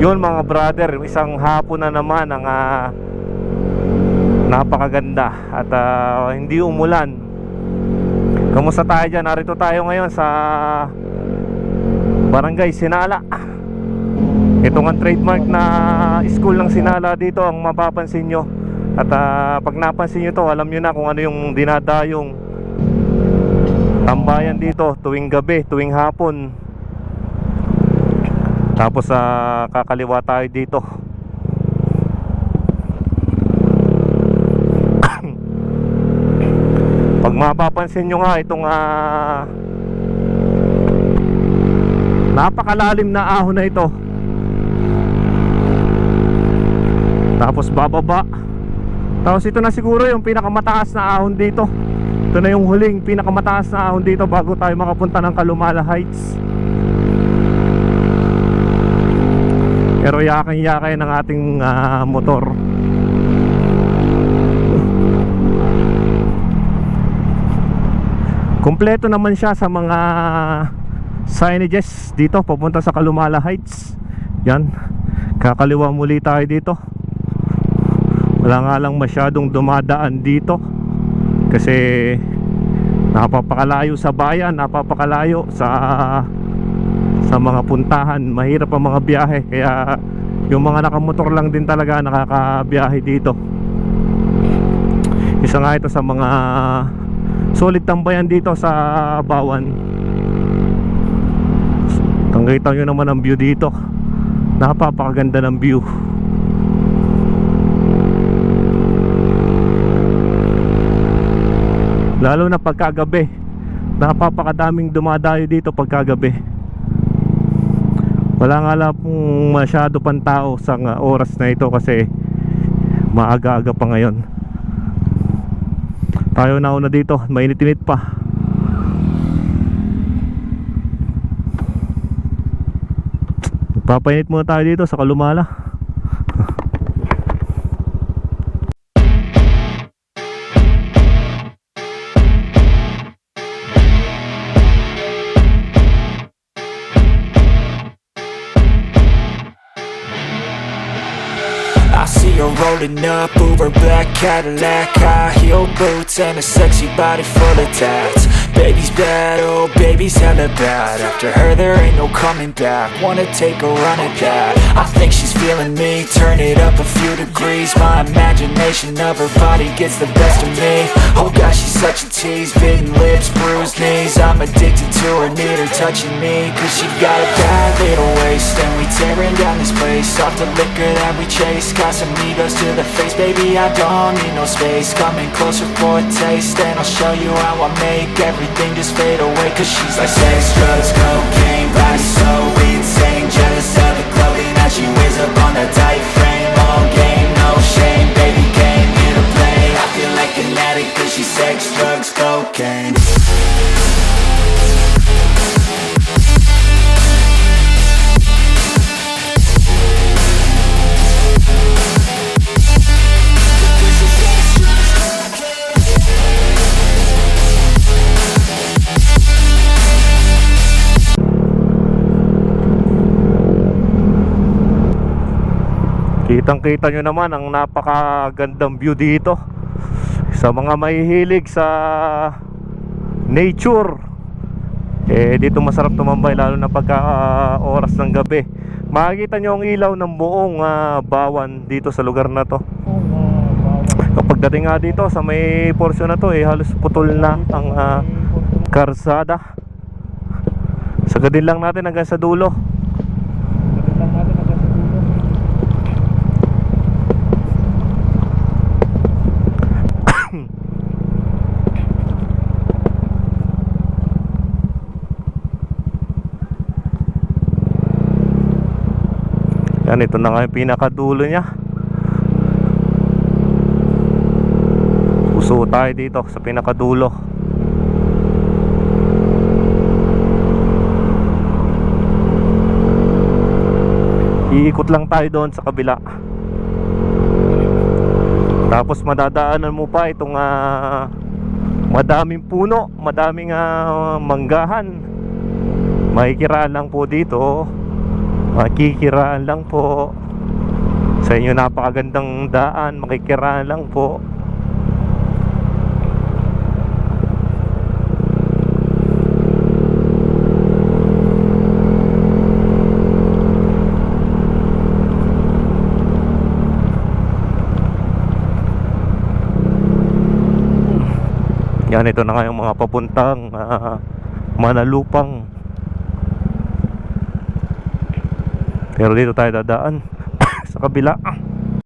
Yun mga brother, isang hapon na naman ang ah, napakaganda at ah, hindi umulan. Kamusta tayo dyan? Narito tayo ngayon sa Barangay Sinala. Ito nga trademark na school ng Sinala dito ang mapapansin nyo. At ah, pag napansin nyo to, alam nyo na kung ano yung dinadayong tambayan dito tuwing gabi, tuwing hapon. Tapos sa kakaliwa tayo dito. Pag mapapansin nyo nga itong ah, napakalalim na ahon na ito. Tapos bababa. Tapos ito na siguro yung pinakamataas na ahon dito. Ito na yung huling pinakamataas na ahon dito bago tayo makapunta ng Kalumala Heights. Pero yakin-yakay ng ating ah, motor. Kompleto naman siya sa mga signages dito papunta sa Kalumala Heights. Yan. Kakaliwa muli tayo dito. Wala nga lang masyadong dumadaan dito kasi napapakalayo sa bayan, napapakalayo sa sa mga puntahan. Mahirap ang mga biyahe kaya yung mga nakamotor lang din talaga nakakabiyahe dito. Isa nga ito sa mga solid tambayan dito sa Bawan. Tangkita nyo naman ang view dito. Napapakaganda ng view. Lalo na pagkagabi. Napapakadaming dumadayo dito pagkagabi. Wala nga lang pong masyado pang tao sa oras na ito kasi maaga-aga pa ngayon. Tayo na una dito, mainit-init pa. Papainit muna tayo dito sa Kalumala. Up, Uber black Cadillac High heel boots and a sexy body full of tats. Baby's bad, oh baby's hella bad. After her there ain't no coming back. Wanna take a run at that. I think she's feeling me, turn it up a few degrees. My imagination of her body gets the best of me. Oh gosh, she's such a tease, bitten lips, bruised knees. I'm addicted to her, need her touching me. Cause she got a bad little waist And we tearing down this place. Off the liquor that we chase. Casamigos to the face. Baby, I don't need no space. Coming closer for a taste And I'll show you how I make Everything just fade away. Cause she's like sex, drugs, cocaine Body so insane. Jealous of the clothing that she wears up on that tight Kitang kita nyo naman ang napakagandang view dito. Sa mga mahihilig sa nature. Eh dito masarap tumambay lalo na pagka ah, oras ng gabi. Makikita nyo ang ilaw ng buong ah, bawan dito sa lugar na to. Kapag dating nga dito sa may portion na to eh halos putol na ang ah, karsada. Sagadin lang natin hanggang sa dulo Yan, ito na nga yung pinakadulo niya. Puso tayo dito sa pinakadulo. Iikot lang tayo doon sa kabila. Tapos madadaanan mo pa itong ah, madaming puno, madaming ah, manggahan. Makikiraan lang po dito Makikiraan lang po. Sa inyo napakagandang daan, makikiraan lang po. Yan, ito na nga yung mga papuntang ah, Manalupang. Pero dito tayo dadaan sa kabila.